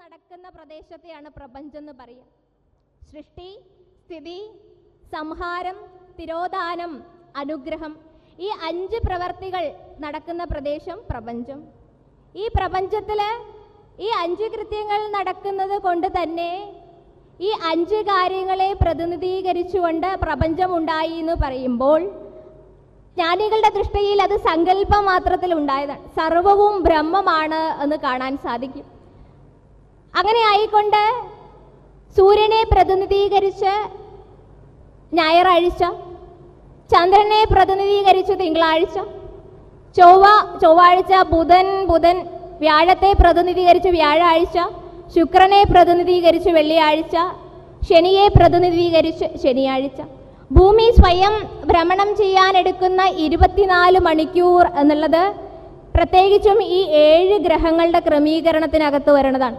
നടക്കുന്ന പ്രദേശത്തെയാണ് പ്രപഞ്ചം എന്ന് പറയുക. സൃഷ്ടി സ്ഥിതി സംഹാരം തിരോധാനം അനുഗ്രഹം. ഈ അഞ്ച് പ്രവർത്തികൾ നടക്കുന്ന പ്രദേശം പ്രപഞ്ചം. ഈ പ്രപഞ്ചത്തിൽ ഈ അഞ്ച് കൃത്യങ്ങൾ നടക്കുന്നത് കൊണ്ട് തന്നെ ഈ അഞ്ച് കാര്യങ്ങളെ പ്രതിനിധീകരിച്ചുകൊണ്ട് പ്രപഞ്ചം ഉണ്ടായി എന്ന് പറയുമ്പോൾ ജ്ഞാനികളുടെ ദൃഷ്ടിയിൽ അത് സങ്കല്പം മാത്രത്തിൽ ഉണ്ടായതാണ് സർവവും ബ്രഹ്മമാണ് എന്ന് കാണാൻ സാധിക്കും. അങ്ങനെ ആയിക്കൊണ്ട് സൂര്യനെ പ്രതിനിധീകരിച്ച് ഞായറാഴ്ച ചന്ദ്രനെ പ്രതിനിധീകരിച്ച് തിങ്കളാഴ്ച ചൊവ്വ ചൊവ്വാഴ്ച ബുധൻ ബുധൻ വ്യാഴത്തെ പ്രതിനിധീകരിച്ച് വ്യാഴാഴ്ച ശുക്രനെ പ്രതിനിധീകരിച്ച് വെള്ളിയാഴ്ച ശനിയെ പ്രതിനിധീകരിച്ച് ശനിയാഴ്ച. ഭൂമി സ്വയം ഭ്രമണം ചെയ്യാനെടുക്കുന്ന ഇരുപത്തിനാല് മണിക്കൂർ എന്നുള്ളത് പ്രത്യേകിച്ചും ഈ ഏഴ് ഗ്രഹങ്ങളുടെ ക്രമീകരണത്തിനകത്ത് വരുന്നതാണ്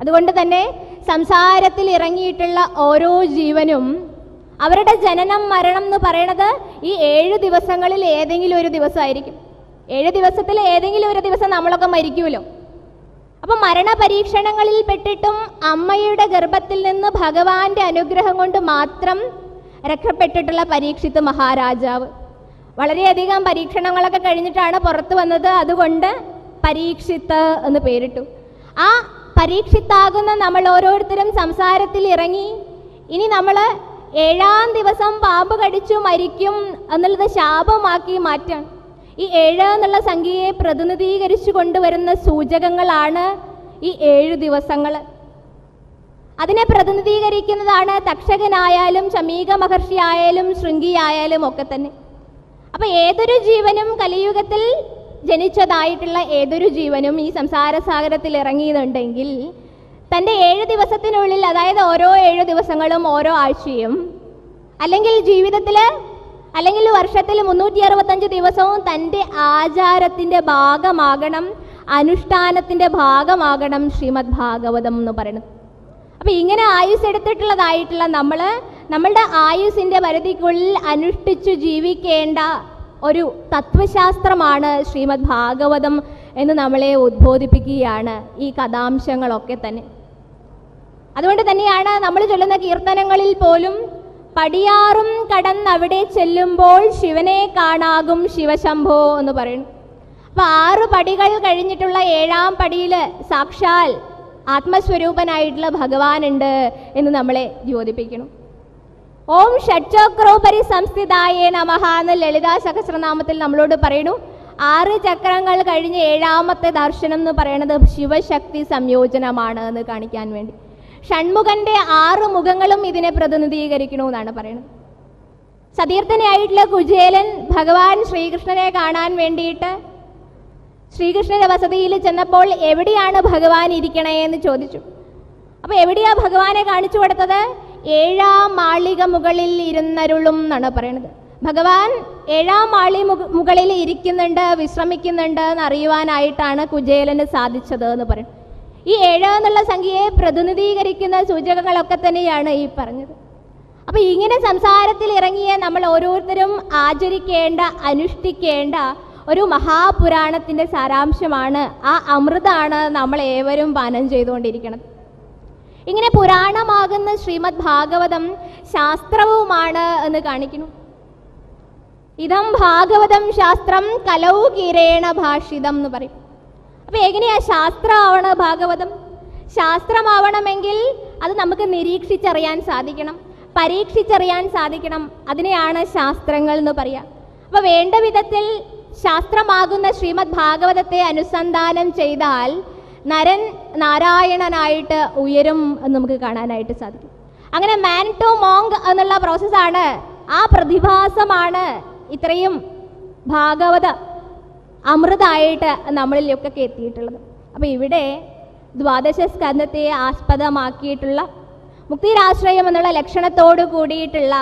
അതുകൊണ്ട് തന്നെ സംസാരത്തിൽ ഇറങ്ങിയിട്ടുള്ള ഓരോ ജീവനും അവരുടെ ജനനം മരണം എന്ന് പറയണത് ഈ ഏഴ് ദിവസങ്ങളിൽ ഏതെങ്കിലും ഒരു ദിവസമായിരിക്കും. ഏഴ് ദിവസത്തിൽ ഏതെങ്കിലും ഒരു ദിവസം നമ്മളൊക്കെ മരിക്കുമല്ലോ. അപ്പം മരണ പരീക്ഷണങ്ങളിൽ പെട്ടിട്ടും അമ്മയുടെ ഗർഭത്തിൽ നിന്ന് ഭഗവാന്റെ അനുഗ്രഹം കൊണ്ട് മാത്രം രക്ഷപ്പെട്ടിട്ടുള്ള പരീക്ഷിത് മഹാരാജാവ്. വളരെയധികം പരീക്ഷണങ്ങളൊക്കെ കഴിഞ്ഞിട്ടാണ് പുറത്തു വന്നത്. അതുകൊണ്ട് പരീക്ഷിത്ത് എന്ന് പേരിട്ടു. ആ പരീക്ഷിത്താകുന്ന നമ്മൾ ഓരോരുത്തരും സംസാരത്തിൽ ഇറങ്ങി. ഇനി നമ്മൾ ഏഴാം ദിവസം പാമ്പ് കടിച്ചു മരിക്കും എന്നുള്ളത് ശാപമാക്കി മാറ്റാൻ. ഈ ഏഴ് എന്നുള്ള സംഖ്യയെ പ്രതിനിധീകരിച്ചു കൊണ്ടുവരുന്ന സൂചകങ്ങളാണ് ഈ ഏഴ് ദിവസങ്ങൾ. അതിനെ പ്രതിനിധീകരിക്കുന്നതാണ് തക്ഷകനായാലും ശമീക മഹർഷി ആയാലും ശൃംഗിയായാലും ഒക്കെ തന്നെ. അപ്പൊ ഏതൊരു ജീവനും കലിയുഗത്തിൽ ജനിച്ചതായിട്ടുള്ള ഏതൊരു ജീവനും ഈ സംസാര സാഗരത്തിൽ ഇറങ്ങിയിട്ടുണ്ടെങ്കിൽ തന്റെ ഏഴ് ദിവസത്തിനുള്ളിൽ അതായത് ഓരോ ഏഴ് ദിവസങ്ങളും ഓരോ ആഴ്ചയും അല്ലെങ്കിൽ ജീവിതത്തിൽ അല്ലെങ്കിൽ വർഷത്തിൽ മുന്നൂറ്റി അറുപത്തഞ്ച് ദിവസവും തന്റെ ആചാരത്തിന്റെ ഭാഗമാകണം അനുഷ്ഠാനത്തിന്റെ ഭാഗമാകണം ശ്രീമദ് ഭാഗവതം എന്ന് പറയുന്നത്. അപ്പം ഇങ്ങനെ ആയുസ് എടുത്തിട്ടുള്ളതായിട്ടുള്ള നമ്മൾ നമ്മളുടെ ആയുസിന്റെ പരിധിക്കുള്ളിൽ അനുഷ്ഠിച്ചു ജീവിക്കേണ്ട ഒരു തത്വശാസ്ത്രമാണ് ശ്രീമദ് ഭാഗവതം എന്ന് നമ്മളെ ഉദ്ബോധിപ്പിക്കുകയാണ് ഈ കഥാംശങ്ങളൊക്കെ തന്നെ. അതുകൊണ്ട് തന്നെയാണ് നമ്മൾ ചൊല്ലുന്ന കീർത്തനങ്ങളിൽ പോലും പടിയാറും കടന്നവിടെ ചെല്ലുമ്പോൾ ശിവനെ കാണാകും ശിവശംഭോ എന്ന് പറയും അപ്പൊ ആറ് പടികൾ കഴിഞ്ഞിട്ടുള്ള ഏഴാം പടിയിൽ സാക്ഷാൽ ആത്മസ്വരൂപനായിട്ടുള്ള ഭഗവാനുണ്ട് എന്ന് നമ്മളെ ദ്യോതിപ്പിക്കണം ഓം ഷഡ്ചക്രോപരി സംസ്ഥിതായേ നമഹ എന്ന് ലളിതാ സഹസ്രനാമത്തിൽ നമ്മളോട് പറയുന്നു. ആറ് ചക്രങ്ങൾ കഴിഞ്ഞ് ഏഴാമത്തെ ദർശനം എന്ന് പറയുന്നത് ശിവശക്തി സംയോജനമാണ് എന്ന് കാണിക്കാൻ വേണ്ടി. ഷൺമുഖന്റെ ആറ് മുഖങ്ങളും ഇതിനെ പ്രതിനിധീകരിക്കണമെന്നാണ് പറയുന്നത്. സതീർത്ഥനായിട്ടുള്ള കുചേലൻ ഭഗവാൻ ശ്രീകൃഷ്ണനെ കാണാൻ വേണ്ടിയിട്ട് ശ്രീകൃഷ്ണന്റെ വസതിയിൽ ചെന്നപ്പോൾ എവിടെയാണ് ഭഗവാൻ ഇരിക്കണേ എന്ന് ചോദിച്ചു. അപ്പൊ എവിടെയാ ഭഗവാനെ കാണിച്ചു കൊടുത്തത്? ഏഴാം മാളിക മുകളിൽ ഇരുന്നരുളും എന്നാണ് പറയുന്നത്. ഭഗവാൻ ഏഴാം മാളി മുകളിൽ ഇരിക്കുന്നുണ്ട് വിശ്രമിക്കുന്നുണ്ട് എന്ന് അറിയുവാനായിട്ടാണ് കുചേലന് സാധിച്ചത് എന്ന് പറയും ഈ ഏഴ് എന്നുള്ള സംഖ്യയെ പ്രതിനിധീകരിക്കുന്ന സൂചകങ്ങളൊക്കെ തന്നെയാണ് ഈ പറഞ്ഞത്. അപ്പൊ ഇങ്ങനെ സംസാരത്തിൽ ഇറങ്ങിയ നമ്മൾ ഓരോരുത്തരും ആചരിക്കേണ്ട അനുഷ്ഠിക്കേണ്ട ഒരു മഹാപുരാണത്തിന്റെ സാരാംശമാണ് ആ അമൃതാണ് നമ്മൾ ഏവരും പാനം ചെയ്തുകൊണ്ടിരിക്കുന്നത്. ഇങ്ങനെ പുരാണമാകുന്ന ശ്രീമദ് ഭാഗവതം ശാസ്ത്രവുമാണ് എന്ന് കാണിക്കുന്നു. ഇതം ഭാഗവതം ശാസ്ത്രം കലൗ കിരേണ ഭാഷിതം എന്ന് പറയും. അപ്പൊ എങ്ങനെയാ ശാസ്ത്രമാവണ ഭാഗവതം? ശാസ്ത്രമാവണമെങ്കിൽ അത് നമുക്ക് നിരീക്ഷിച്ചറിയാൻ സാധിക്കണം പരീക്ഷിച്ചറിയാൻ സാധിക്കണം. അതിനെയാണ് ശാസ്ത്രങ്ങൾ എന്ന് പറയുക അപ്പൊ വേണ്ട വിധത്തിൽ ശാസ്ത്രമാകുന്ന ശ്രീമദ് ഭാഗവതത്തെ അനുസന്ധാനം ചെയ്താൽ നരൻ നാരായണനായിട്ട് ഉയരും എന്ന് നമുക്ക് കാണാനായിട്ട് സാധിക്കും. അങ്ങനെ മാൻ ടു മോങ് എന്നുള്ള പ്രോസസ്സാണ് ആ പ്രതിഭാസമാണ് ഇത്രയും ഭാഗവത അമൃതായിട്ട് നമ്മളിലൊക്കെ എത്തിയിട്ടുള്ളത്. അപ്പോൾ ഇവിടെ ദ്വാദശ സ്കന്ധത്തെ ആസ്പദമാക്കിയിട്ടുള്ള മുക്തിരാശ്രയം എന്നുള്ള ലക്ഷണത്തോട് കൂടിയിട്ടുള്ള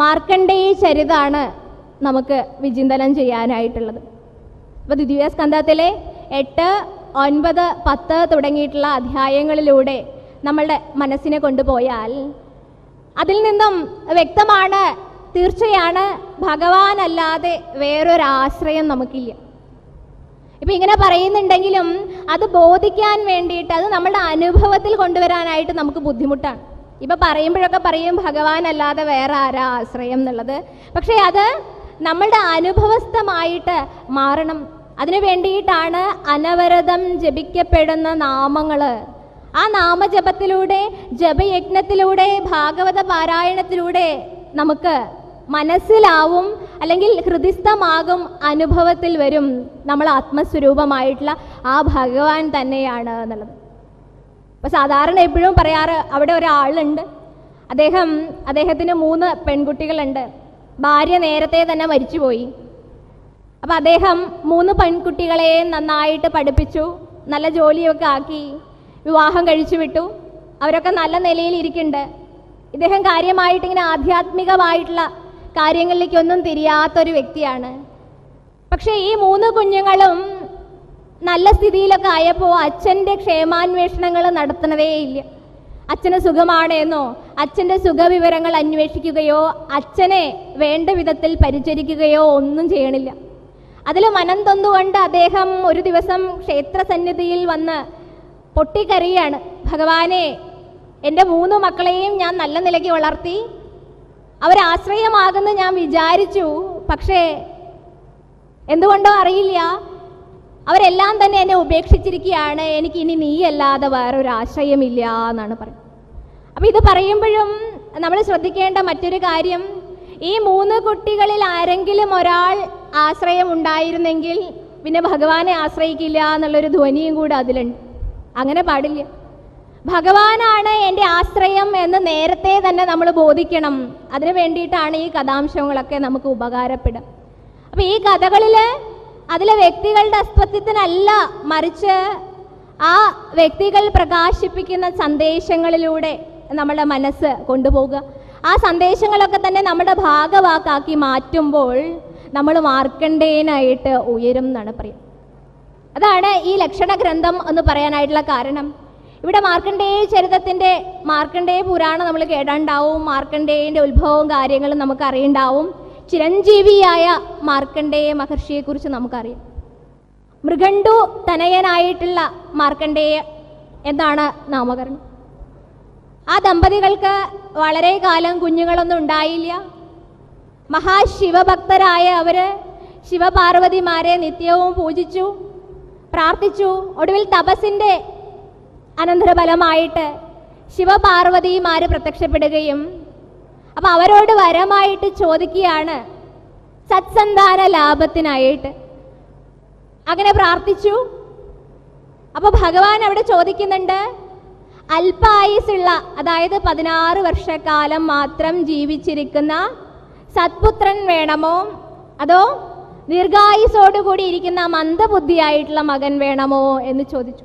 മാർക്കണ്ഡേയ ചരിതാണ് നമുക്ക് വിചിന്തനം ചെയ്യാനായിട്ടുള്ളത്. അപ്പോൾ ദ്വിതീയ സ്കന്ധത്തിലെ എട്ട് ഒൻപത് പത്ത് തുടങ്ങിയിട്ടുള്ള അധ്യായങ്ങളിലൂടെ നമ്മളുടെ മനസ്സിനെ കൊണ്ടുപോയാൽ അതിൽ നിന്നും വ്യക്തമാണ് തീർച്ചയാണ് ഭഗവാനല്ലാതെ വേറൊരാശ്രയം നമുക്കില്ല. ഇപ്പം ഇങ്ങനെ പറയുന്നുണ്ടെങ്കിലും അത് ബോധിക്കാൻ വേണ്ടിയിട്ട് അത് നമ്മുടെ അനുഭവത്തിൽ കൊണ്ടുവരാനായിട്ട് നമുക്ക് ബുദ്ധിമുട്ടാണ്. ഇപ്പം പറയുമ്പോഴൊക്കെ പറയും ഭഗവാൻ അല്ലാതെ വേറെ ആരാ ആശ്രയം എന്നുള്ളത്. പക്ഷേ അത് നമ്മളുടെ അനുഭവസ്ഥമായിട്ട് മാറണം അതിനു വേണ്ടിയിട്ടാണ് അനവരതം ജപിക്കപ്പെടുന്ന നാമങ്ങൾ ആ നാമജപത്തിലൂടെ ജപയജ്ഞത്തിലൂടെ ഭാഗവത പാരായണത്തിലൂടെ നമുക്ക് മനസ്സിലാവും അല്ലെങ്കിൽ ഹൃദിസ്ഥമാകും അനുഭവത്തിൽ വരും നമ്മൾ ആത്മസ്വരൂപമായിട്ടുള്ള ആ ഭഗവാൻ തന്നെയാണ് എന്നുള്ളത്. അപ്പോൾ സാധാരണ എപ്പോഴും പറയാറ് അവിടെ ഒരാളുണ്ട്. അദ്ദേഹം അദ്ദേഹത്തിന് മൂന്ന് പെൺകുട്ടികളുണ്ട്. ഭാര്യ നേരത്തെ തന്നെ മരിച്ചുപോയി. അപ്പോൾ അദ്ദേഹം മൂന്ന് പെൺകുട്ടികളെ നന്നായിട്ട് പഠിപ്പിച്ചു നല്ല ജോലിയൊക്കെ ആക്കി വിവാഹം കഴിച്ചു വിട്ടു. അവരൊക്കെ നല്ല നിലയിൽ ഇരിക്കുന്നുണ്ട്. ഇദ്ദേഹം കാര്യമായിട്ട് ഇങ്ങനെ ആധ്യാത്മികമായിട്ടുള്ള കാര്യങ്ങളിലേക്കൊന്നും തിരിയാത്തൊരു വ്യക്തിയാണ്. പക്ഷേ ഈ മൂന്ന് കുഞ്ഞുങ്ങളും നല്ല സ്ഥിതിയിലൊക്കെ ആയപ്പോൾ അച്ഛന്റെ ക്ഷേമാന്വേഷണങ്ങൾ നടത്തുന്നതേയില്ല അച്ഛന് സുഖമാണെന്നോ അച്ഛന്റെ സുഖവിവരങ്ങൾ അന്വേഷിക്കുകയോ അച്ഛനെ വേണ്ട വിധത്തിൽ പരിചരിക്കുകയോ ഒന്നും ചെയ്യണില്ല. അതിൽ മനം തൊന്നുകൊണ്ട് അദ്ദേഹം ഒരു ദിവസം ക്ഷേത്ര സന്നിധിയിൽ വന്ന് പൊട്ടിക്കരയാണ്. ഭഗവാനെ എന്റെ മൂന്ന് മക്കളെയും ഞാൻ നല്ല നിലയ്ക്ക് വളർത്തി. അവരാശ്രയമാകുമെന്ന് ഞാൻ വിചാരിച്ചു. പക്ഷേ എന്തുകൊണ്ടോ അറിയില്ല. അവരെല്ലാം തന്നെ എന്നെ ഉപേക്ഷിച്ചിരിക്കുകയാണ്. എനിക്ക് ഇനി നീയല്ലാതെ വേറൊരു ആശ്രയമില്ല എന്നാണ് പറയുന്നത്. അപ്പം ഇത് പറയുമ്പോഴും നമ്മൾ ശ്രദ്ധിക്കേണ്ട മറ്റൊരു കാര്യം ഈ മൂന്ന് കുട്ടികളിൽ ആരെങ്കിലും ഒരാൾ ആശ്രയം ഉണ്ടായിരുന്നെങ്കിൽ പിന്നെ ഭഗവാനെ ആശ്രയിക്കില്ല എന്നുള്ളൊരു ധ്വനിയും കൂടെ അതിലുണ്ട്. അങ്ങനെ പാടില്ല. ഭഗവാനാണ് എന്റെ ആശ്രയം എന്ന് നേരത്തെ തന്നെ നമ്മൾ ബോധിക്കണം. അതിനു വേണ്ടിയിട്ടാണ് ഈ കഥാംശങ്ങളൊക്കെ നമുക്ക് ഉപകാരപ്പെടുക. അപ്പം ഈ കഥകളിൽ അതിലെ വ്യക്തികളുടെ അസ്തിത്വത്തിനല്ല മറിച്ച് ആ വ്യക്തികൾ പ്രകാശിപ്പിക്കുന്ന സന്ദേശങ്ങളിലൂടെ നമ്മുടെ മനസ്സ് കൊണ്ടുപോകുക ആ സന്ദേശങ്ങളൊക്കെ തന്നെ നമ്മുടെ ഭാഗവാക്കാക്കി മാറ്റുമ്പോൾ നമ്മൾ മാർക്കണ്ടേയനായിട്ട് ഉയരും എന്നാണ് പറയുക അതാണ് ഈ ലക്ഷണ ഗ്രന്ഥം എന്ന് പറയാനായിട്ടുള്ള കാരണം. ഇവിടെ മാർക്കണ്ഡേയ ചരിതത്തിന്റെ മാർക്കണ്ഡേയ പുരാണം നമ്മൾ കേടാണ്ടാവും മാർക്കണ്ഡേയന്റെ ഉത്ഭവവും കാര്യങ്ങളും നമുക്ക് അറിയണ്ടാവും ചിരഞ്ജീവിയായ മാർക്കണ്ഡേയ മഹർഷിയെക്കുറിച്ച് നമുക്കറിയാം. മൃഗണ്ടു തനയനായിട്ടുള്ള മാർക്കണ്ഡേയ എന്നാണ് നാമകരണം. ആ ദമ്പതികൾക്ക് വളരെ കാലം കുഞ്ഞുങ്ങളൊന്നും ഉണ്ടായില്ല. മഹാശിവഭക്തരായ അവർ ശിവപാർവതിമാരെ നിത്യവും പൂജിച്ചു പ്രാർത്ഥിച്ചു. ഒടുവിൽ തപസിന്റെ അനന്തരഫലമായിട്ട് ശിവപാർവതിമാർ പ്രത്യക്ഷപ്പെടുകയും അപ്പം അവരോട് വരമായിട്ട് ചോദിക്കുകയാണ് സത്സന്താന ലാഭത്തിനായിട്ട്. അങ്ങനെ പ്രാർത്ഥിച്ചു. അപ്പോൾ ഭഗവാൻ അവിടെ ചോദിക്കുന്നുണ്ട് അല്പായുസുള്ള അതായത് പതിനാറ് വർഷക്കാലം മാത്രം ജീവിച്ചിരിക്കുന്ന സത്പുത്രൻ വേണമോ? അതോ ദീർഘായുസോടുകൂടി ഇരിക്കുന്ന മന്ദബുദ്ധിയായിട്ടുള്ള മകൻ വേണമോ എന്ന് ചോദിച്ചു.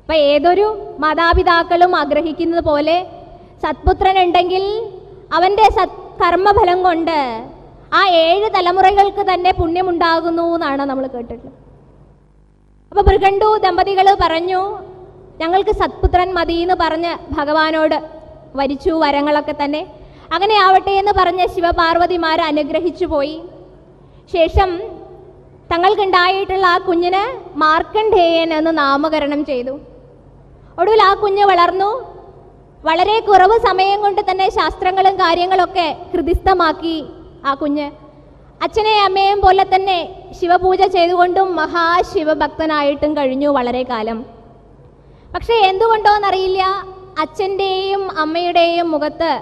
അപ്പൊ ഏതൊരു മാതാപിതാക്കളും ആഗ്രഹിക്കുന്നത് പോലെ സത്പുത്രൻ ഉണ്ടെങ്കിൽ അവന്റെ സത് കർമ്മഫലം കൊണ്ട് ആ ഏഴ് തലമുറകൾക്ക് തന്നെ പുണ്യമുണ്ടാകുന്നു എന്നാണ് നമ്മൾ കേട്ടിട്ടുള്ളത്. അപ്പൊ മൃഗണ്ടു ദമ്പതികൾ പറഞ്ഞു ഞങ്ങൾക്ക് സത്പുത്രൻ മതി എന്ന് പറഞ്ഞ് ഭഗവാനോട് വരിച്ചു വരങ്ങളൊക്കെ തന്നെ അങ്ങനെ ആവട്ടെ എന്ന് പറഞ്ഞ ശിവപാർവതിമാർ അനുഗ്രഹിച്ചു പോയി. ശേഷം തങ്ങൾക്കുണ്ടായിട്ടുള്ള ആ കുഞ്ഞിന് മാർക്കണ്ഡേയൻ എന്ന് നാമകരണം ചെയ്തു. ഒടുവിൽ ആ കുഞ്ഞ് വളർന്നു. വളരെ കുറവ് സമയം കൊണ്ട് തന്നെ ശാസ്ത്രങ്ങളും കാര്യങ്ങളൊക്കെ ഹൃദിസ്ഥമാക്കി ആ കുഞ്ഞ്. അച്ഛനെയും അമ്മയും പോലെ തന്നെ ശിവപൂജ ചെയ്തുകൊണ്ടും മഹാശിവഭക്തനായിട്ടും കഴിഞ്ഞു വളരെ കാലം. പക്ഷേ എന്തുകൊണ്ടോന്നറിയില്ല. അച്ഛന്റെയും അമ്മയുടെയും മുഖത്ത്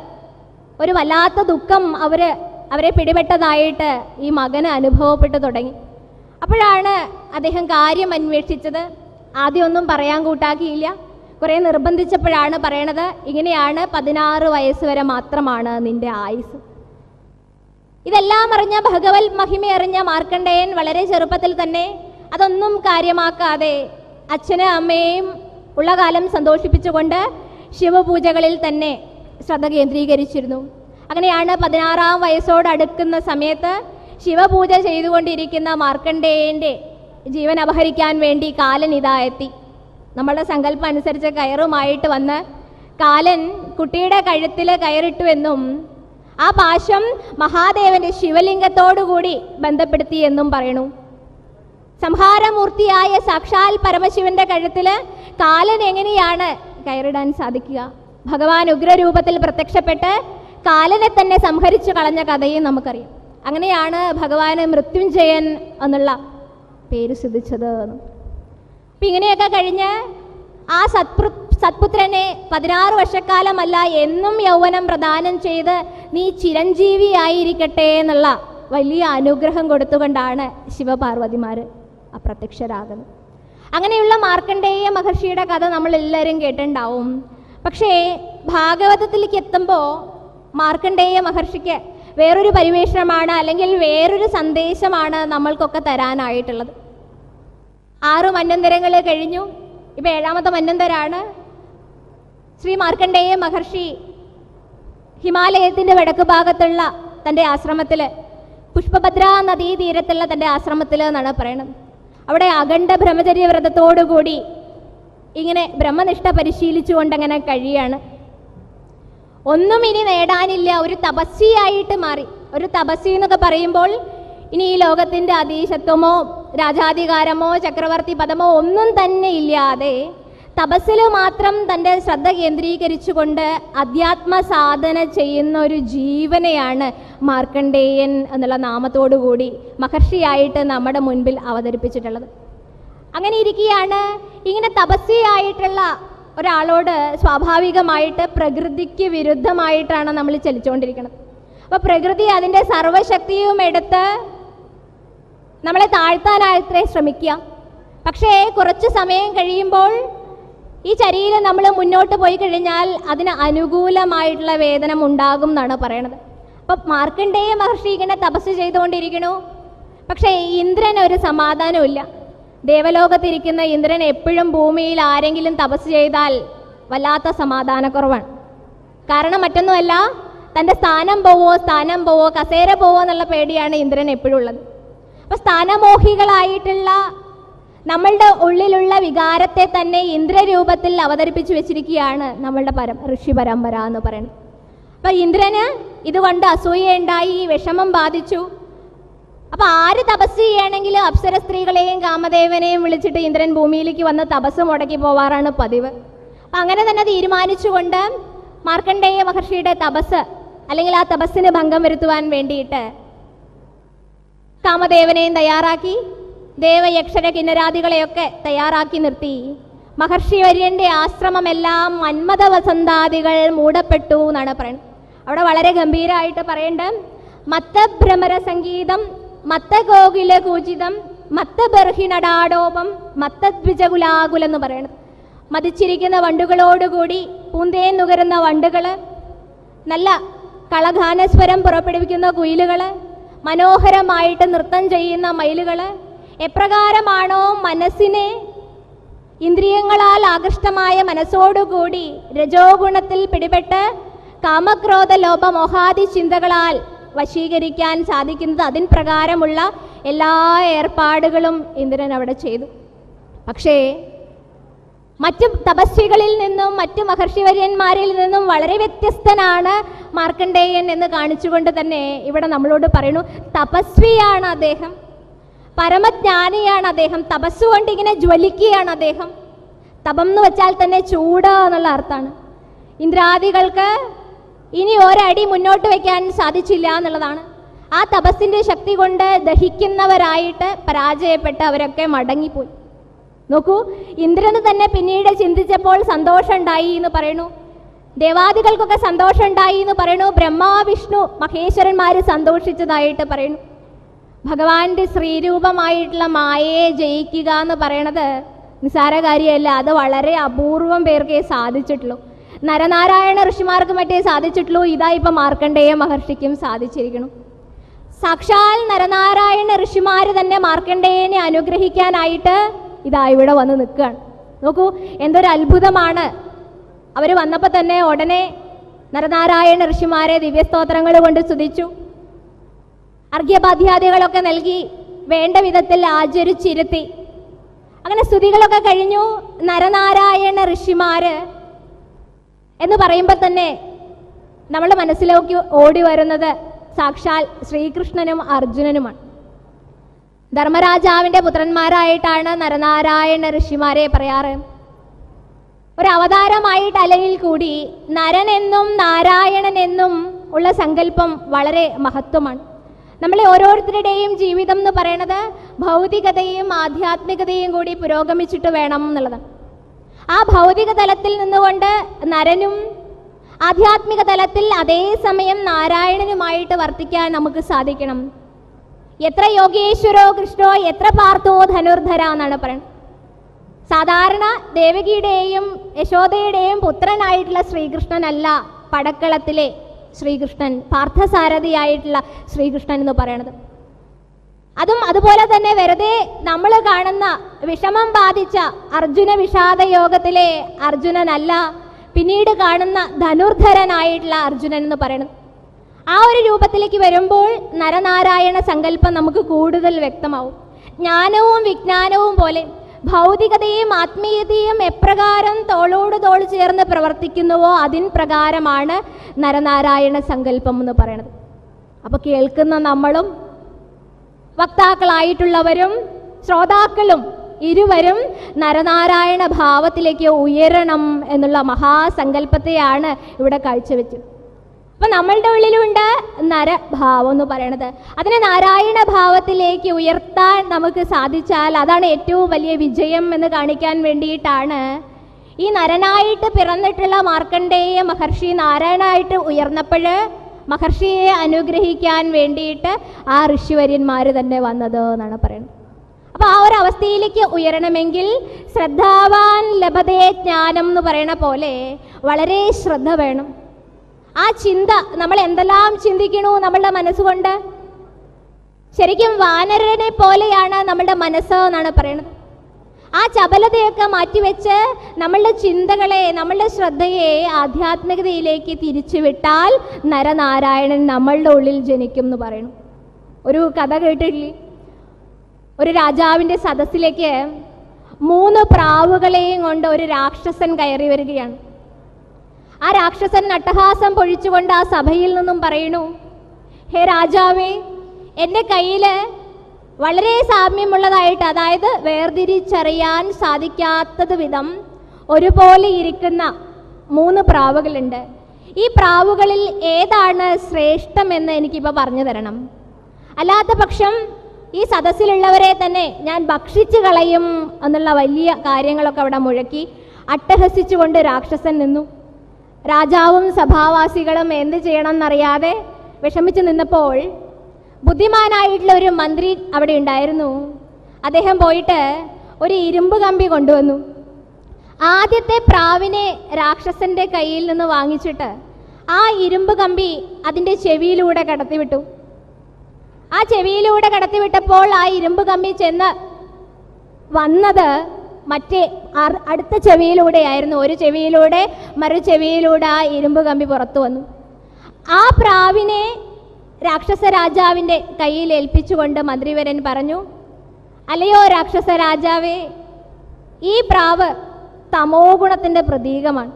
ഒരു വല്ലാത്ത ദുഃഖം അവർ അവരെ പിടിപെട്ടതായിട്ട് ഈ മകന് അനുഭവപ്പെട്ടു തുടങ്ങി. അപ്പോഴാണ് അദ്ദേഹം കാര്യം അന്വേഷിച്ചത്. ആദ്യമൊന്നും പറയാൻ കൂട്ടാക്കിയില്ല. കുറെ നിർബന്ധിച്ചപ്പോഴാണ് പറയണത് ഇങ്ങനെയാണ് പതിനാറ് വയസ്സ് വരെ മാത്രമാണ് നിന്റെ ആയുസ് ഇതെല്ലാം അറിഞ്ഞ ഭഗവത് മഹിമയറിഞ്ഞ മാർക്കണ്ഡേയൻ വളരെ ചെറുപ്പത്തിൽ തന്നെ അതൊന്നും കാര്യമാക്കാതെ അച്ഛനും അമ്മയെയും ഉള്ള കാലം സന്തോഷിപ്പിച്ചുകൊണ്ട് ശിവപൂജകളിൽ തന്നെ ശ്രദ്ധ കേന്ദ്രീകരിച്ചിരുന്നു. അങ്ങനെയാണ് പതിനാറാം വയസ്സോടടുക്കുന്ന സമയത്ത് ശിവപൂജ ചെയ്തുകൊണ്ടിരിക്കുന്ന മാർക്കണ്ഡേയന്റെ ജീവൻ അപഹരിക്കാൻ വേണ്ടി കാലൻ ഇതാ എത്തി. നമ്മളുടെ സങ്കല്പം അനുസരിച്ച് കയറുമായിട്ട് വന്ന് കാലൻ കുട്ടിയുടെ കഴുത്തിൽ കയറിട്ടുവെന്നും ആ പാശം മഹാദേവന്റെ ശിവലിംഗത്തോടുകൂടി ബന്ധപ്പെടുത്തി എന്നും പറയണു. സംഹാരമൂർത്തിയായ സാക്ഷാൽ പരമശിവന്റെ കഴുത്തിൽ കാലൻ എങ്ങനെയാണ് കയറിടാൻ സാധിക്കുക? ഭഗവാൻ ഉഗ്രരൂപത്തിൽ പ്രത്യക്ഷപ്പെട്ട് കാലനെ തന്നെ സംഹരിച്ചു കളഞ്ഞ കഥയും നമുക്കറിയാം. അങ്ങനെയാണ് ഭഗവാന് മൃത്യുഞ്ജയൻ എന്നുള്ള പേര് സിദ്ധിച്ചത്. അപ്പം ഇങ്ങനെയൊക്കെ കഴിഞ്ഞ് ആ സത്പു സത്പുത്രനെ പതിനാറ് വർഷക്കാലമല്ല എന്നും യൗവനം പ്രദാനം ചെയ്ത് നീ ചിരഞ്ജീവിയായിരിക്കട്ടെ എന്നുള്ള വലിയ അനുഗ്രഹം കൊടുത്തുകൊണ്ടാണ് ശിവപാർവതിമാർ അപ്രത്യക്ഷരാകുന്നത്. അങ്ങനെയുള്ള മാർക്കണ്ഡേയ മഹർഷിയുടെ കഥ നമ്മൾ എല്ലാവരും കേട്ടിട്ടുണ്ടാവും. പക്ഷേ ഭാഗവതത്തിലേക്ക് എത്തുമ്പോൾ മാർക്കണ്ഡേയ മഹർഷിക്ക് വേറൊരു പരിവേഷണമാണ് അല്ലെങ്കിൽ വേറൊരു സന്ദേശമാണ് നമ്മൾക്കൊക്കെ തരാനായിട്ടുള്ളത്. ആറ് മന്വന്തരങ്ങൾ കഴിഞ്ഞു. ഇപ്പം ഏഴാമത്തെ മന്വന്തരാണ് ശ്രീ മാർക്കണ്ഡേയ മഹർഷി ഹിമാലയത്തിന്റെ വടക്ക് ഭാഗത്തുള്ള തന്റെ ആശ്രമത്തിൽ പുഷ്പഭദ്ര നദീതീരത്തുള്ള തന്റെ ആശ്രമത്തിൽ എന്നാണ് പറയുന്നത്. അവിടെ അഖണ്ഡ ബ്രഹ്മചര്യ വ്രതത്തോടുകൂടി ഇങ്ങനെ ബ്രഹ്മനിഷ്ഠ പരിശീലിച്ചുകൊണ്ട് അങ്ങനെ കഴിയാണ്. ഒന്നും ഇനി നേടാനില്ല. ഒരു തപസ്സിയായിട്ട് മാറി. ഒരു തപസ്വി എന്നൊക്കെ പറയുമ്പോൾ ഇനി ഈ ലോകത്തിന്റെ അതീശത്വമോ രാജാധികാരമോ ചക്രവർത്തി പദമോ ഒന്നും തന്നെ ഇല്ലാതെ തപസ്സിൽ മാത്രം തന്റെ ശ്രദ്ധ കേന്ദ്രീകരിച്ചുകൊണ്ട് അധ്യാത്മ സാധന ചെയ്യുന്ന ഒരു ജീവനെയാണ് മാർക്കണ്ഡേയൻ എന്നുള്ള നാമത്തോടുകൂടി മഹർഷിയായിട്ട് നമ്മുടെ മുൻപിൽ അവതരിപ്പിച്ചിട്ടുള്ളത്. അങ്ങനെ ഇരിക്കുകയാണ്. ഇങ്ങനെ തപസ്വിയായിട്ടുള്ള ഒരാളോട് സ്വാഭാവികമായിട്ട് പ്രകൃതിക്ക് വിരുദ്ധമായിട്ടാണ് നമ്മൾ ചലിച്ചുകൊണ്ടിരിക്കുന്നത്. അപ്പോൾ പ്രകൃതി അതിന്റെ സർവശക്തിയും എടുത്ത് നമ്മളെ താഴ്ത്താനായിത്രേ ശ്രമിക്കുക. പക്ഷേ കുറച്ച് സമയം കഴിയുമ്പോൾ ഈ ചരിയിൽ നമ്മൾ മുന്നോട്ട് പോയി കഴിഞ്ഞാൽ അതിന് അനുകൂലമായിട്ടുള്ള വേദനം ഉണ്ടാകും എന്നാണ് പറയണത്. അപ്പം മാർക്കണ്ഡേയ മഹർഷി ഇങ്ങനെ തപസ് ചെയ്തുകൊണ്ടിരിക്കണു പക്ഷേ ഇന്ദ്രൻ ഒരു സമാധാനമില്ല ദേവലോകത്തിരിക്കുന്ന ഇന്ദ്രൻ എപ്പോഴും ഭൂമിയിൽ ആരെങ്കിലും തപസ് ചെയ്താൽ വല്ലാത്ത സമാധാനക്കുറവാണ്. കാരണം മറ്റൊന്നുമല്ല തന്റെ സ്ഥാനം പോവോ സ്ഥാനം പോവോ കസേര പോവോ എന്നുള്ള പേടിയാണ് ഇന്ദ്രൻ എപ്പോഴും ഉള്ളത്. അപ്പോൾ സ്ഥാനമോഹികളായിട്ടുള്ള നമ്മളുടെ ഉള്ളിലുള്ള വികാരത്തെ തന്നെ ഇന്ദ്രരൂപത്തിൽ അവതരിപ്പിച്ചു വെച്ചിരിക്കുകയാണ് നമ്മളുടെ പരം ഋഷി പരമ്പര എന്ന് പറയുന്നത്. അപ്പോൾ ഇന്ദ്രന് ഇതുകൊണ്ട് അസൂയയുണ്ടായി വിഷമം ബാധിച്ചു. അപ്പോൾ ആര് തപസ് ചെയ്യണമെങ്കിലും അപ്സര സ്ത്രീകളെയും കാമദേവനെയും വിളിച്ചിട്ട് ഇന്ദ്രൻ ഭൂമിയിലേക്ക് വന്ന് തപസ് മുടക്കി പോവാറാണ് പതിവ്. അപ്പൊ അങ്ങനെ തന്നെ തീരുമാനിച്ചുകൊണ്ട് മാർക്കണ്ഡേയ മഹർഷിയുടെ തപസ് അല്ലെങ്കിൽ ആ തപസ്സിന് ഭംഗം വരുത്തുവാൻ വേണ്ടിയിട്ട് കാമദേവനെയും തയ്യാറാക്കി ദേവയക്ഷര കിന്നരാദികളെയൊക്കെ തയ്യാറാക്കി നിർത്തി. മഹർഷി വര്യന്റെ ആശ്രമമെല്ലാം മന്മത വസന്താദികൾ മൂടപ്പെട്ടു എന്നാണ് പറയുന്നത്. അവിടെ വളരെ ഗംഭീരമായിട്ട് പറയേണ്ടത് മത്തഭ്രമര സംഗീതം മത്തഗോകുല കൂചിതം മത്തബർഹിനടാടോപം മത്തദ്വിജകുലാകുല എന്ന് പറയണത്. മതിച്ചിരിക്കുന്ന വണ്ടുകളോടുകൂടി പൂന്തേൻ നുകരുന്ന വണ്ടുകൾ നല്ല കളഗാനസ്വരം പുറപ്പെടുവിക്കുന്ന കുയിലുകൾ മനോഹരമായിട്ട് നൃത്തം ചെയ്യുന്ന മയിലുകൾ എപ്രകാരമാണോ മനസ്സിനെ ഇന്ദ്രിയങ്ങളാൽ ആകൃഷ്ടമായ മനസ്സോടുകൂടി രജോഗുണത്തിൽ പിടിപെട്ട് കാമക്രോധ ലോപമോഹാദി ചിന്തകളാൽ വശീകരിക്കാൻ സാധിക്കുന്നത് അതിൻ പ്രകാരമുള്ള എല്ലാ ഏർപ്പാടുകളും ഇന്ദ്രൻ അവിടെ ചെയ്തു. പക്ഷേ മറ്റു തപസ്വികളിൽ നിന്നും മറ്റു മഹർഷിവര്യന്മാരിൽ നിന്നും വളരെ വ്യത്യസ്തനാണ് മാർക്കണ്ഡേയൻ എന്ന് കാണിച്ചുകൊണ്ട് തന്നെ ഇവിടെ നമ്മളോട് പറയുന്നു തപസ്വിയാണ് അദ്ദേഹം. പരമജ്ഞാനിയാണ് അദ്ദേഹം. തപസ്സുകൊണ്ട് ഇങ്ങനെ ജ്വലിക്കുകയാണ് അദ്ദേഹം. തപം എന്ന് വെച്ചാൽ തന്നെ ചൂട് എന്നുള്ള അർത്ഥമാണ്. ഇന്ദ്രാദികൾക്ക് ഇനി ഒരടി മുന്നോട്ട് വയ്ക്കാൻ സാധിച്ചില്ല എന്നുള്ളതാണ്. ആ തപസ്സിന്റെ ശക്തി കൊണ്ട് ദഹിക്കുന്നവരായിട്ട് പരാജയപ്പെട്ട് അവരൊക്കെ മടങ്ങിപ്പോയി. നോക്കൂ ഇന്ദ്രന് തന്നെ പിന്നീട് ചിന്തിച്ചപ്പോൾ സന്തോഷം ഉണ്ടായി എന്ന് പറയുന്നു ദേവാദികൾക്കൊക്കെ സന്തോഷം ഉണ്ടായി എന്ന് പറയുന്നു ബ്രഹ്മ വിഷ്ണു മഹേശ്വരന്മാർ സന്തോഷിച്ചതായിട്ട് പറയുന്നു ഭഗവാന്റെ ശ്രീരൂപമായിട്ടുള്ള മായയെ ജയിക്കുക എന്ന് പറയണത് നിസ്സാര കാര്യമല്ല. അത് വളരെ അപൂർവം പേർക്കേ സാധിച്ചിട്ടുള്ളൂ. നരനാരായണ ഋഷിമാർക്ക് മറ്റേ സാധിച്ചിട്ടുള്ളൂ. ഇതാ ഇപ്പം മാർക്കണ്ഡേയ മഹർഷിക്കും സാധിച്ചിരിക്കണം സാക്ഷാൽ നരനാരായണ ഋഷിമാർ തന്നെ മാർക്കണ്ഡേയനെ അനുഗ്രഹിക്കാനായിട്ട് ഇതാ ഇവിടെ വന്ന് നിൽക്കുകയാണ്. നോക്കൂ എന്തൊരു അത്ഭുതമാണ്. അവർ വന്നപ്പോൾ തന്നെ ഉടനെ നരനാരായണ ഋഷിമാരെ ദിവ്യസ്തോത്രങ്ങൾ കൊണ്ട് സ്തുതിച്ചു. അർഘ്യപാധ്യാദികളൊക്കെ നൽകി വേണ്ട വിധത്തിൽ ആചരിച്ചിരുത്തി. അങ്ങനെ സ്തുതികളൊക്കെ കഴിഞ്ഞു. നരനാരായണ ഋഷിമാര് എന്ന് പറയുമ്പോൾ തന്നെ നമ്മുടെ മനസ്സിലേക്ക് ഓടി വരുന്നത് സാക്ഷാൽ ശ്രീകൃഷ്ണനും അർജുനനുമാണ്. ധർമ്മരാജാവിന്റെ പുത്രന്മാരായിട്ടാണ് നരനാരായണ ഋഷിമാരെ പറയാറ്. ഒരു അവതാരമായിട്ട് അല്ലെങ്കിൽ കൂടി നരനെന്നും നാരായണനെന്നും ഉള്ള സങ്കല്പം വളരെ മഹത്വമാണ്. നമ്മളെ ഓരോരുത്തരുടെയും ജീവിതം എന്ന് പറയുന്നത് ഭൗതികതയും ആധ്യാത്മികതയും കൂടി പുരോഗമിച്ചിട്ട് വേണം എന്നുള്ളതാണ്. ആ ഭൗതിക തലത്തിൽ നിന്നുകൊണ്ട് നരനും ആധ്യാത്മിക തലത്തിൽ അതേസമയം നാരായണനുമായിട്ട് വർത്തിക്കാൻ നമുക്ക് സാധിക്കണം. എത്ര യോഗേശ്വരോ കൃഷ്ണോ എത്ര പാർത്ഥോ ധനുർധര എന്നാണ് പറയുന്നത്. സാധാരണ ദേവകിയുടെയും യശോദയുടെയും പുത്രനായിട്ടുള്ള ശ്രീകൃഷ്ണനല്ല പടക്കളത്തിലെ ശ്രീകൃഷ്ണൻ പാർത്ഥസാരഥിയായിട്ടുള്ള ശ്രീകൃഷ്ണൻ എന്ന് പറയണത് അതും അതുപോലെ തന്നെ വെറുതെ നമ്മൾ കാണുന്ന വിഷമം ബാധിച്ച അർജുന വിഷാദ യോഗത്തിലെ അർജുനനല്ല പിന്നീട് കാണുന്ന ധനുർധരനായിട്ടുള്ള അർജുനൻ എന്ന് പറയുന്നത് ആ ഒരു രൂപത്തിലേക്ക് വരുമ്പോൾ നരനാരായണ സങ്കല്പം നമുക്ക് കൂടുതൽ വ്യക്തമാവും. ജ്ഞാനവും വിജ്ഞാനവും പോലെ ഭൗതികതയും ആത്മീയതയും എപ്രകാരം തോളോട് തോൾ ചേർന്ന് പ്രവർത്തിക്കുന്നുവോ അതിൻ പ്രകാരമാണ് നരനാരായണ സങ്കല്പം എന്ന് പറയുന്നത് അപ്പോൾ കേൾക്കുന്ന നമ്മളും വക്താക്കളായിട്ടുള്ളവരും ശ്രോതാക്കളും ഇരുവരും നരനാരായണ ഭാവത്തിലേക്ക് ഉയരണം എന്നുള്ള മഹാസങ്കല്പത്തെയാണ് ഇവിടെ കാഴ്ചവെച്ചത്. അപ്പൊ നമ്മളുടെ ഉള്ളിലുണ്ട് നരഭാവം എന്ന് പറയണത്. അതിനെ നാരായണ ഭാവത്തിലേക്ക് ഉയർത്താൻ നമുക്ക് സാധിച്ചാൽ അതാണ് ഏറ്റവും വലിയ വിജയം എന്ന് കാണിക്കാൻ വേണ്ടിയിട്ടാണ് ഈ നരനായിട്ട് പിറന്നിട്ടുള്ള മാർക്കണ്ഡേയ മഹർഷി നാരായണായിട്ട് ഉയർന്നപ്പോൾ മഹർഷിയെ അനുഗ്രഹിക്കാൻ വേണ്ടിയിട്ട് ആ ഋഷിവര്യന്മാർ തന്നെ വന്നത് എന്നാണ് പറയുന്നത്. അപ്പോൾ ആ ഒരു അവസ്ഥയിലേക്ക് ഉയരണമെങ്കിൽ ശ്രദ്ധാവാൻ ലഭതേ ജ്ഞാനം എന്ന് പറയണ പോലെ വളരെ ശ്രദ്ധ വേണം. ആ ചിന്ത നമ്മൾ എന്തെല്ലാം ചിന്തിക്കണു നമ്മളുടെ മനസ്സുകൊണ്ട്? ശരിക്കും വാനരനെ പോലെയാണ് നമ്മളുടെ മനസ്സ് എന്നാണ് പറയുന്നത്. ആ ചപലതയൊക്കെ മാറ്റിവെച്ച് നമ്മളുടെ ചിന്തകളെ നമ്മളുടെ ശ്രദ്ധയെ ആധ്യാത്മികതയിലേക്ക് തിരിച്ചുവിട്ടാൽ നരനാരായണൻ നമ്മളുടെ ഉള്ളിൽ ജനിക്കും എന്ന് പറയുന്നു. ഒരു കഥ കേട്ടിട്ടില്ലേ? ഒരു രാജാവിന്റെ സദസ്സിലേക്ക് മൂന്ന് പ്രാവുകളെയും കൊണ്ട് ഒരു രാക്ഷസൻ കയറി വരികയാണ്. ആ രാക്ഷസൻ നട്ടഹാസം പൊഴിച്ചുകൊണ്ട് ആ സഭയിൽ നിന്നും പറയണു ഹേ രാജാവേ എന്റെ കയ്യിൽ വളരെ സാമ്യമുള്ളതായിട്ട് അതായത് വേർതിരിച്ചറിയാൻ സാധിക്കാത്തത് വിധം ഒരുപോലെ ഇരിക്കുന്ന മൂന്ന് പ്രാവുകളുണ്ട്. ഈ പ്രാവുകളിൽ ഏതാണ് ശ്രേഷ്ഠമെന്ന് എനിക്കിപ്പോൾ പറഞ്ഞു തരണം. അല്ലാത്ത പക്ഷം ഈ സദസ്സിലുള്ളവരെ തന്നെ ഞാൻ ഭക്ഷിച്ചു കളയും എന്നുള്ള വലിയ കാര്യങ്ങളൊക്കെ അവിടെ മുഴക്കി അട്ടഹസിച്ചുകൊണ്ട് രാക്ഷസൻ നിന്നു. രാജാവും സഭാവാസികളും എന്ത് ചെയ്യണമെന്നറിയാതെ വിഷമിച്ചു നിന്നപ്പോൾ ബുദ്ധിമാനായിട്ടുള്ള ഒരു മന്ത്രി അവിടെ ഉണ്ടായിരുന്നു. അദ്ദേഹം പോയിട്ട് ഒരു ഇരുമ്പ് കമ്പി കൊണ്ടുവന്നു. ആദ്യത്തെ പ്രാവിനെ രാക്ഷസന്റെ കയ്യിൽ നിന്ന് വാങ്ങിച്ചിട്ട് ആ ഇരുമ്പ് കമ്പി അതിന്റെ ചെവിയിലൂടെ കടത്തിവിട്ടു. ആ ചെവിയിലൂടെ കടത്തിവിട്ടപ്പോൾ ആ ഇരുമ്പ് കമ്പി ചെന്ന് വന്നത് മറ്റേ അടുത്ത ചെവിയിലൂടെയായിരുന്നു. ഒരു ചെവിയിലൂടെ മറു ചെവിയിലൂടെ ആ ഇരുമ്പ് കമ്പി പുറത്തു വന്നു. ആ പ്രാവിനെ രാക്ഷസ രാജാവിന്റെ കയ്യിൽ ഏൽപ്പിച്ചുകൊണ്ട് മന്ത്രിവരൻ പറഞ്ഞു അല്ലയോ രാക്ഷസ രാജാവേ ഈ പ്രാവ് തമോ ഗുണത്തിന്റെ പ്രതീകമാണ്.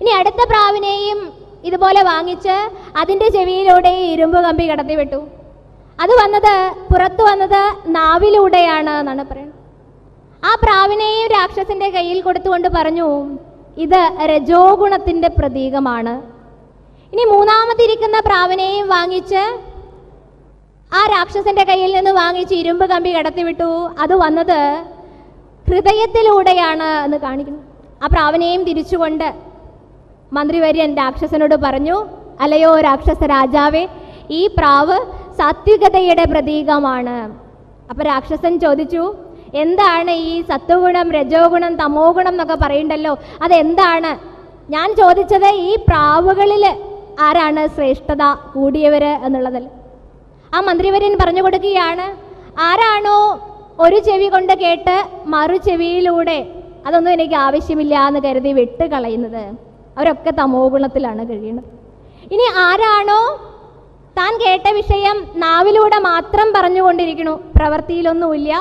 ഇനി അടുത്ത പ്രാവിനെയും ഇതുപോലെ വാങ്ങിച്ച് അതിന്റെ ചെവിയിലൂടെ ഇരുമ്പ് കമ്പി കടത്തിവിട്ടു അത് വന്നത് പുറത്തു വന്നത് നാവിലൂടെയാണ് എന്നാണ് പറയുന്നത്. ആ പ്രാവിനെയും രാക്ഷസന്റെ കയ്യിൽ കൊടുത്തുകൊണ്ട് പറഞ്ഞു ഇത് രജോ ഗുണത്തിന്റെ പ്രതീകമാണ്. ഇനി മൂന്നാമതിരിക്കുന്ന പ്രാവിനെയും വാങ്ങിച്ച് ആ രാക്ഷസന്റെ കയ്യിൽ നിന്ന് വാങ്ങിച്ച് ഇരുമ്പ് കമ്പി കടത്തിവിട്ടു അത് വന്നത് ഹൃദയത്തിലൂടെയാണ് എന്ന് കാണിക്കുന്നു. ആ പ്രാവനെയും തിരിച്ചുകൊണ്ട് മന്ത്രിവര്യൻ രാക്ഷസനോട് പറഞ്ഞു അലയോ രാക്ഷസ രാജാവേ ഈ പ്രാവ് സാത്വികതയുടെ പ്രതീകമാണ്. അപ്പൊ രാക്ഷസൻ ചോദിച്ചു എന്താണ് ഈ സത്വഗുണം രജോ ഗുണം തമോ ഗുണം എന്നൊക്കെ പറയണ്ടല്ലോ? അതെന്താണ്? ഞാൻ ചോദിച്ചത് ഈ പ്രാവുകളിൽ ആരാണ് ശ്രേഷ്ഠത കൂടിയവര് എന്നുള്ളതിൽ. ആ മന്ത്രിവര്യൻ പറഞ്ഞു കൊടുക്കുകയാണ് ആരാണോ ഒരു ചെവി കൊണ്ട് കേട്ട് മറു ചെവിയിലൂടെ അതൊന്നും എനിക്ക് ആവശ്യമില്ല എന്ന് കരുതി വിട്ട് കളയുന്നത് അവരൊക്കെ തമോ ഗുണത്തിലാണ് കഴിയുന്നത്. ഇനി ആരാണോ താൻ കേട്ട വിഷയം നാവിലൂടെ മാത്രം പറഞ്ഞുകൊണ്ടിരിക്കണു പ്രവൃത്തിയിലൊന്നുമില്ല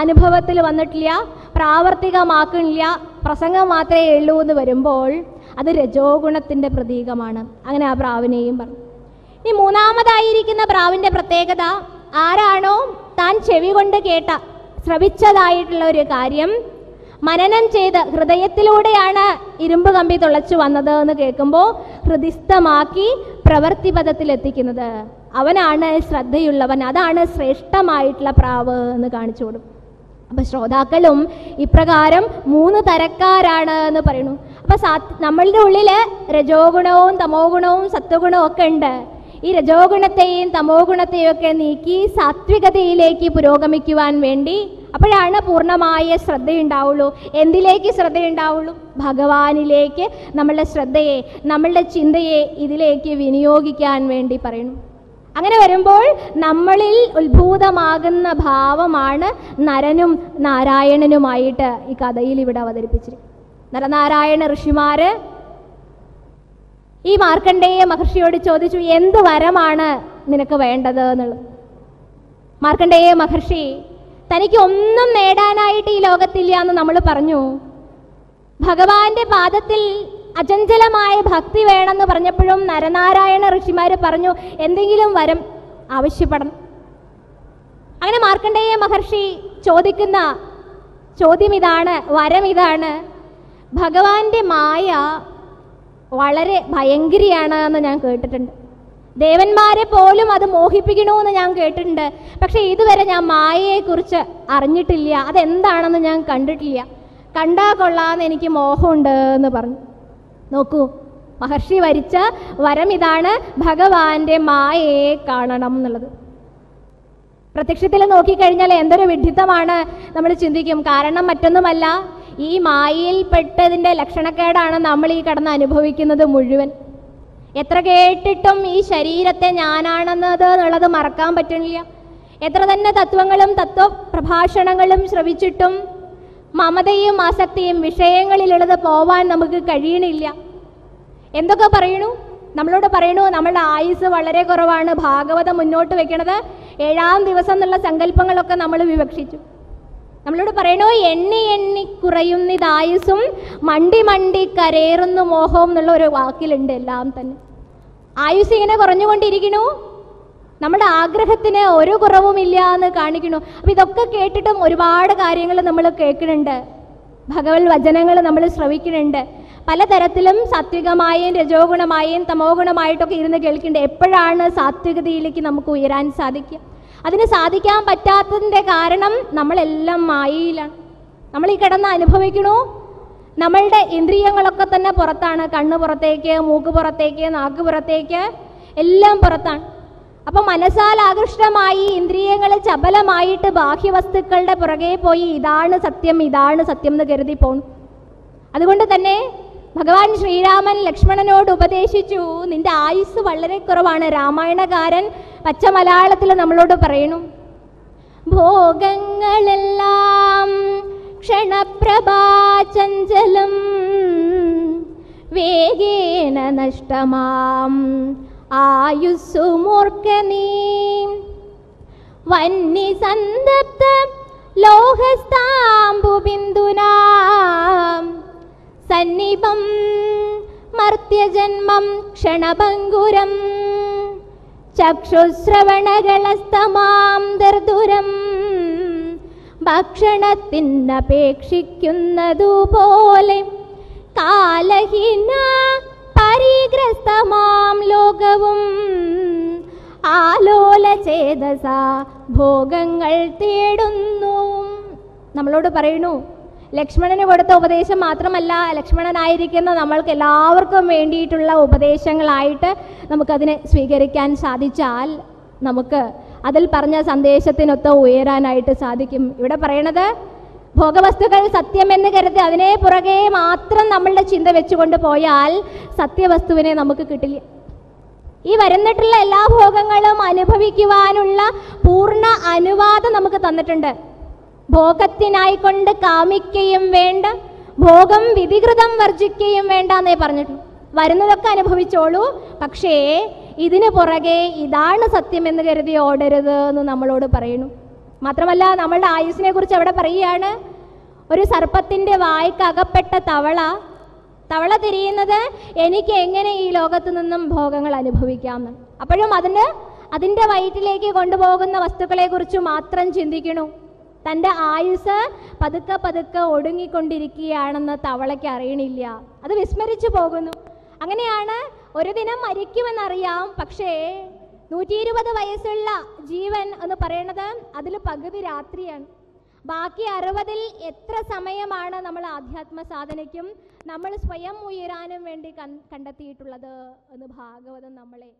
അനുഭവത്തിൽ വന്നിട്ടില്ല പ്രാവർത്തികമാക്കണില്ല പ്രസംഗം മാത്രമേ ഉള്ളൂ എന്ന് വരുമ്പോൾ അത് രജോഗുണത്തിന്റെ പ്രതീകമാണ്. അങ്ങനെ ആ പ്രാവിനെയും പറഞ്ഞു. ഇനി മൂന്നാമതായിരിക്കുന്ന പ്രാവിന്റെ പ്രത്യേകത ആരാണോ താൻ ചെവി കൊണ്ട് കേട്ട ശ്രവിച്ചതായിട്ടുള്ള ഒരു കാര്യം മനനം ചെയ്ത് ഹൃദയത്തിലൂടെയാണ് ഇരുമ്പ് കമ്പി തുളച്ചു വന്നത് എന്ന് കേൾക്കുമ്പോൾ ഹൃദിസ്ഥമാക്കി പ്രവൃത്തിപഥത്തിൽ എത്തിക്കുന്നത്. അവനാണ് ശ്രദ്ധയുള്ളവൻ അതാണ് ശ്രേഷ്ഠമായിട്ടുള്ള പ്രാവ് എന്ന് കാണിച്ചു കൊടുക്കും. അപ്പൊ ശ്രോതാക്കളും ഇപ്രകാരം മൂന്ന് തരക്കാരാണ് എന്ന് പറയുന്നു. അപ്പൊ നമ്മളുടെ ഉള്ളിൽ രജോ ഗുണവും തമോ ഗുണവും സത്വഗുണവും ഒക്കെ ഉണ്ട്. ഈ രജോ ഗുണത്തെയും തമോ ഗുണത്തെയും ഒക്കെ നീക്കി സാത്വികതയിലേക്ക് പുരോഗമിക്കുവാൻ വേണ്ടി അപ്പോഴാണ് പൂർണമായ ശ്രദ്ധയുണ്ടാവുള്ളൂ. എന്തിലേക്ക് ശ്രദ്ധയുണ്ടാവുള്ളൂ? ഭഗവാനിലേക്ക് നമ്മളുടെ ശ്രദ്ധയെ നമ്മളുടെ ചിന്തയെ ഇതിലേക്ക് വിനിയോഗിക്കാൻ വേണ്ടി പറയുന്നു. അങ്ങനെ വരുമ്പോൾ നമ്മളിൽ ഉത്ഭൂതമാകുന്ന ഭാവമാണ് നരനും നാരായണനുമായിട്ട് ഈ കഥയിൽ ഇവിടെ അവതരിപ്പിച്ചിരിക്കുന്നത്. നരനാരായണ ഋഷിമാര് ഈ മാർക്കണ്ഡേയ മഹർഷിയോട് ചോദിച്ചു എന്ത് വരമാണ് നിനക്ക് വേണ്ടത്? എന്നുള്ളത്. മാർക്കണ്ഡേയ മഹർഷി തനിക്ക് ഒന്നും നേടാനായിട്ട് ഈ ലോകത്തില്ല എന്ന് നമ്മൾ പറഞ്ഞു. ഭഗവാന്റെ പാദത്തിൽ അചഞ്ചലമായ ഭക്തി വേണമെന്ന് പറഞ്ഞപ്പോഴും നരനാരായണ ഋഷിമാര് പറഞ്ഞു എന്തെങ്കിലും വരം ആവശ്യപ്പെടണം. അങ്ങനെ മാർക്കണ്ഡേയ മഹർഷി ചോദിക്കുന്ന ചോദ്യം ഇതാണ് വരം ഇതാണ്. ഭഗവാന്റെ മായ വളരെ ഭയങ്കരിയാണ് എന്ന് ഞാൻ കേട്ടിട്ടുണ്ട്. ദേവന്മാരെ പോലും അത് മോഹിപ്പിക്കണമെന്ന് ഞാൻ കേട്ടിട്ടുണ്ട്. പക്ഷെ ഇതുവരെ ഞാൻ മായയെക്കുറിച്ച് അറിഞ്ഞിട്ടില്ല. അതെന്താണെന്ന് ഞാൻ കണ്ടിട്ടില്ല. കണ്ടാ കൊള്ളാന്ന് എനിക്ക് മോഹമുണ്ട് എന്ന് പറഞ്ഞു. നോക്കൂ മഹർഷി വരിച്ച വരം ഇതാണ് ഭഗവാന്റെ മായയെ കാണണം എന്നുള്ളത്. പ്രത്യക്ഷത്തിൽ നോക്കിക്കഴിഞ്ഞാൽ എന്തൊരു വിഡിത്തമാണ് നമ്മൾ ചിന്തിക്കും. കാരണം മറ്റൊന്നുമല്ല. ഈ മായയിൽപ്പെട്ടതിന്റെ ലക്ഷണക്കേടാണ് നമ്മൾ ഈ കടന്ന് അനുഭവിക്കുന്നത് മുഴുവൻ. എത്ര കേട്ടിട്ടും ഈ ശരീരത്തെ ഞാനാണെന്നത് എന്നുള്ളത് മറക്കാൻ പറ്റുന്നില്ല. എത്ര തന്നെ തത്വങ്ങളും തത്വപ്രഭാഷണങ്ങളും ശ്രവിച്ചിട്ടും മമതയും ആസക്തിയും വിഷയങ്ങളിലുള്ളത് പോവാൻ നമുക്ക് കഴിയണില്ല. എന്തൊക്കെ പറയണു നമ്മളോട് പറയണു നമ്മളുടെ ആയുസ് വളരെ കുറവാണ്. ഭാഗവതം മുന്നോട്ട് വെക്കണത് ഏഴാം ദിവസം എന്നുള്ള സങ്കല്പങ്ങളൊക്കെ നമ്മൾ വിവക്ഷിച്ചു. നമ്മളോട് പറയണോ എണ്ണി എണ്ണി കുറയുന്ന കുറയുന്നിതായുസും മണ്ടി മണ്ടി കരേറുന്നു മോഹം എന്നുള്ള ഒരു വാക്കിലുണ്ട് എല്ലാം തന്നെ. ആയുസ് ഇങ്ങനെ കുറഞ്ഞുകൊണ്ടിരിക്കണു. നമ്മുടെ ആഗ്രഹത്തിന് ഒരു കുറവുമില്ല എന്ന് കാണിക്കണു. അപ്പം ഇതൊക്കെ കേട്ടിട്ടും ഒരുപാട് കാര്യങ്ങൾ നമ്മൾ കേൾക്കുന്നുണ്ട്. ഭഗവത് വചനങ്ങൾ നമ്മൾ ശ്രവിക്കുന്നുണ്ട്. പലതരത്തിലും സാത്വികമായും രജോ ഗുണമായും തമോ ഗുണമായിട്ടൊക്കെ ഇരുന്ന് കേൾക്കുന്നുണ്ട്. എപ്പോഴാണ് സാത്വികതയിലേക്ക് നമുക്ക് ഉയരാൻ സാധിക്കുക? അതിന് സാധിക്കാൻ പറ്റാത്തതിന്റെ കാരണം നമ്മളെല്ലാം മായയിലാണ്. നമ്മൾ ഈ കിടന്ന് അനുഭവിക്കണു. നമ്മളുടെ ഇന്ദ്രിയങ്ങളൊക്കെ തന്നെ പുറത്താണ്. കണ്ണ് പുറത്തേക്ക് മൂക്ക് പുറത്തേക്ക് നാക്ക് പുറത്തേക്ക് എല്ലാം പുറത്താണ്. അപ്പൊ മനസ്സാൽ ആകൃഷ്ടമായി ഇന്ദ്രിയങ്ങൾ ചപലമായിട്ട് ബാഹ്യവസ്തുക്കളുടെ പുറകെ പോയി ഇതാണ് സത്യം ഇതാണ് സത്യം എന്ന് കരുതി പോണു. അതുകൊണ്ട് തന്നെ ഭഗവാൻ ശ്രീരാമൻ ലക്ഷ്മണനോട് ഉപദേശിച്ചു. നിന്റെ ആയുസ് വളരെ കുറവാണ് രാമായണകാരൻ പച്ച മലയാളത്തിൽ നമ്മളോട് പറയണു. ഭോഗങ്ങളെല്ലാം ക്ഷണപ്രഭാചഞ്ചലം വേഗേന നഷ്ടമാം. ആയുസ്സു മൂർഖ നീ വന്നി സന്തപ്ത ലോഹസ്താംബുബിന്ദുനാ. സന്നിപം മർത്യജന്മം ക്ഷണഭംഗുരം ചക്ഷുശ്രവണകളസ്തമാം ദർദുരം. ഭക്ഷണത്തിനപേക്ഷിക്കുന്നതുപോലെ കാലഹീന പരിഗ്രസ്തമാം ലോകവും. ആലോല ചേതസ ഭോഗങ്ങൾ തേടുന്നു. നമ്മളോട് പറയണു ലക്ഷ്മണന് കൊടുത്ത ഉപദേശം മാത്രമല്ല ലക്ഷ്മണനായിരിക്കുന്ന നമ്മൾക്ക് എല്ലാവർക്കും വേണ്ടിയിട്ടുള്ള ഉപദേശങ്ങളായിട്ട് നമുക്കതിനെ സ്വീകരിക്കാൻ സാധിച്ചാൽ നമുക്ക് അതിൽ പറഞ്ഞ സന്ദേശത്തിനൊത്ത് ഉയരാനായിട്ട് സാധിക്കും. ഇവിടെ പറയണത് ഭോഗവസ്തുക്കൾ സത്യമെന്ന് കരുതി അതിനെ പുറകെ മാത്രം നമ്മളുടെ ചിന്ത വെച്ചുകൊണ്ട് പോയാൽ സത്യവസ്തുവിനെ നമുക്ക് കിട്ടില്ല. ഈ വരുന്നിട്ടുള്ള എല്ലാ ഭോഗങ്ങളും അനുഭവിക്കുവാനുള്ള പൂർണ അനുവാദം നമുക്ക് തന്നിട്ടുണ്ട്. ഭോഗത്തിനായിക്കൊണ്ട് കാമിക്കുകയും വേണ്ട ഭോഗം വിധികൃതം വർജിക്കുകയും വേണ്ട എന്നേ പറഞ്ഞിട്ടു വരുന്നതൊക്കെ അനുഭവിച്ചോളൂ. പക്ഷേ ഇതിന് പുറകെ ഇതാണ് സത്യം എന്ന് കരുതി ഓടരുത് എന്ന് നമ്മളോട് പറയുന്നു. മാത്രമല്ല നമ്മളുടെ ആയുസിനെ കുറിച്ച് അവിടെ പറയുകയാണ് ഒരു സർപ്പത്തിന്റെ വായ്ക്കകപ്പെട്ട തവള തവള തിരിയുന്നത് എനിക്ക് എങ്ങനെ ഈ ലോകത്ത് നിന്നും ഭോഗങ്ങൾ അനുഭവിക്കാം അപ്പോഴും അതിന് അതിന്റെ വയറ്റിലേക്ക് കൊണ്ടുപോകുന്ന വസ്തുക്കളെക്കുറിച്ച് മാത്രം ചിന്തിക്കണു? തന്റെ ആയുസ് പതുക്കെ പതുക്കെ ഒടുങ്ങിക്കൊണ്ടിരിക്കുകയാണെന്ന് തവളയ്ക്ക് അറിയണില്ല. അത് വിസ്മരിച്ചു പോകുന്നു. അങ്ങനെയാണ് ഒരു ദിനം മരിക്കുമെന്നറിയാം. പക്ഷേ നൂറ്റി ഇരുപത് വയസ്സുള്ള ജീവൻ എന്ന് പറയുന്നത് അതിൽ പകുതി രാത്രിയാണ്. ബാക്കി അറുപതിൽ എത്ര സമയമാണ് നമ്മൾ ആധ്യാത്മ സാധനയ്ക്കും നമ്മൾ സ്വയം ഉയരാനും വേണ്ടി കണ്ടെത്തിയിട്ടുള്ളത് എന്ന് ഭാഗവതം നമ്മളെ